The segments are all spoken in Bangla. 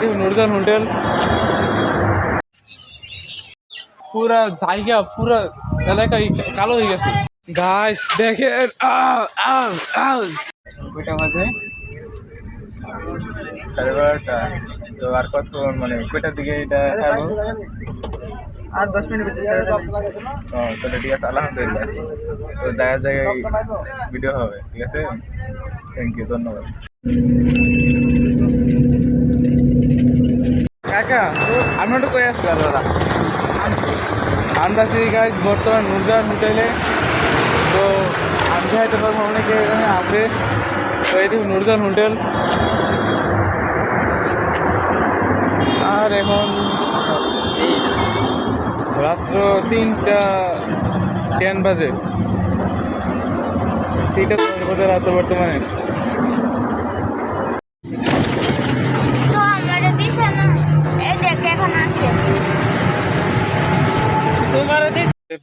দেখুন নুরজান হোটেল। পুরা জায়গা পুরা এলাকায় কালো হয়ে গেছে। দেখেন আউ, আউ। কয়টা বাজে? সাড়ে বারোটা। তো আর কত মানে কয়টার দিকে এটা ছাড়বো আর দশ মিনিট ভিতরে ছেড়ে দেবেন ও তাহলে ঠিক আছে আলহামদুলিল্লাহ। তো জায়গায় জায়গায় ভিডিও হবে ঠিক আছে? থ্যাংক ইউ ধন্যবাদ। কাকা আমি একটু কয়ে আসছি, দাদা আমরা আছি বর্তমান নুরজান হোটেলে। তো আমি হয়তো পারব, অনেকে এখানে আছে। তো এই দেখুন নুরজান হোটেল। আর এখন রাত্র তিনটা টেন বাজে। তিনটা বাজে রাত্র বর্তমানে।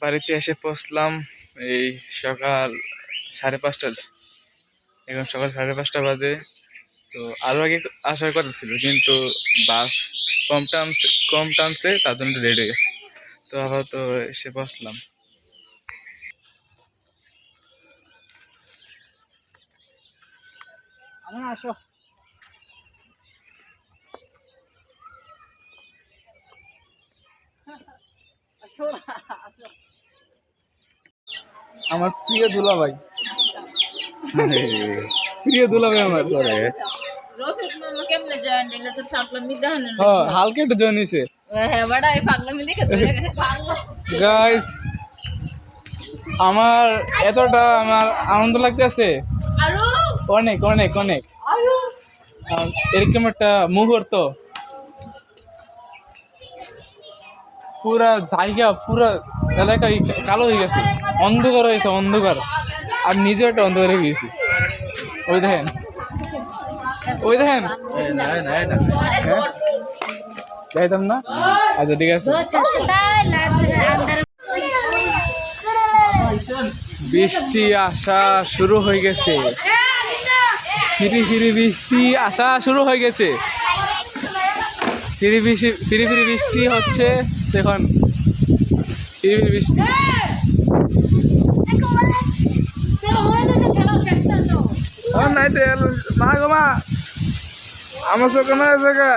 বাড়িতে এসে পৌঁছলাম এই সকাল সাড়ে পাঁচটা এখন সকাল সাড়ে পাঁচটা বাজে। তো আরও আগে আসার কথা ছিল, কিন্তু বাস কম টানছে কম টানছে, তার জন্য লেট হয়ে গেছে। তো আবার তো এসে পৌঁছলাম। আসো। আমার প্রিয় দুলা ভাই প্রিয় দুলা? ভাই আমার হ্যাঁ হালকা একটু জয়েন হয়েছে হ্যাঁ গাইস আমার এতটা আমার আনন্দ লাগতেছে। অনেক অনেক অনেক। এরকম একটা মুহূর্ত। পুরা জায়গা পুরা এলাকায় কালো হয়ে গেছে। অন্ধকার হয়েছে, অন্ধকার। আর নিজে একটা অন্ধকার গেছি ওই দেখেন। ওই দেখেন। হ্যাঁ? যাইতাম না? আচ্ছা ঠিক আছে। বৃষ্টি আসা শুরু হয়ে গেছে। ফিরি ফিরি বৃষ্টি আসা শুরু হয়ে গেছে। ফিরি ফিরি ফিরি বৃষ্টি হচ্ছে। দেখুন। ফিরি ফিরি বৃষ্টি। মা গো মা। আমার চোখে না জায়গা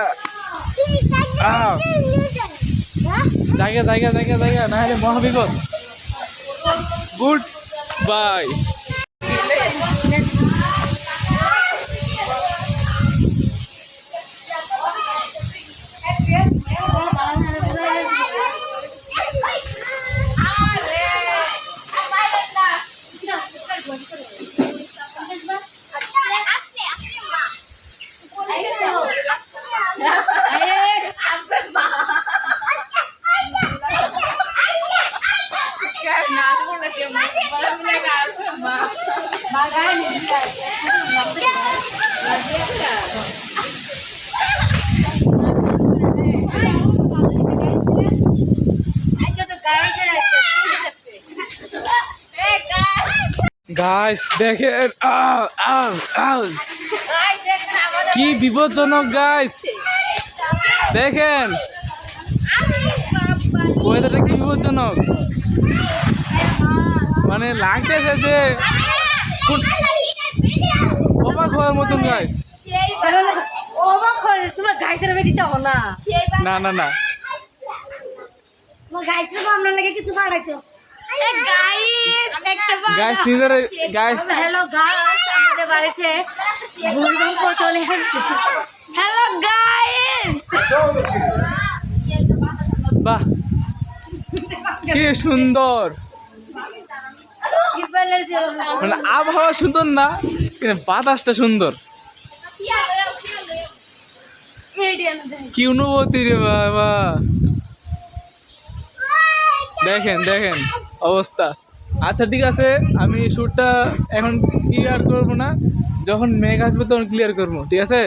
জায়গা জায়গা জায়গা জায়গা না হলে মহাবিপদ। গুড। বাই। গাইস দেখেন। কি বিপজ্জনক গাইস দেখেন। ওয়েদারটা কি বিপজ্জনক? মানে লাগতেছে যে অবাক হওয়ার মতন গাইস অবাক তোমার গাইছের বেদি তো না না না। না আপনার লাগে কিছু বাড়াইতো গাইস নিজের গাইস হ্যালো গাইস আমাদের বাড়িতে ভূমিকম্প চলে আসছে। হ্যালো গাইস বাহ। কি সুন্দর। মানে আবহাওয়া সুন্দর না বাতাসটা সুন্দর। কি অনুভূতি রে বাবা। দেখেন দেখেন অবস্থা। আচ্ছা ঠিক আছে, আমি শ্যুটটা এখন ক্লিয়ার করব না। যখন মেঘ আসবে তখন ক্লিয়ার করব, ঠিক আছে?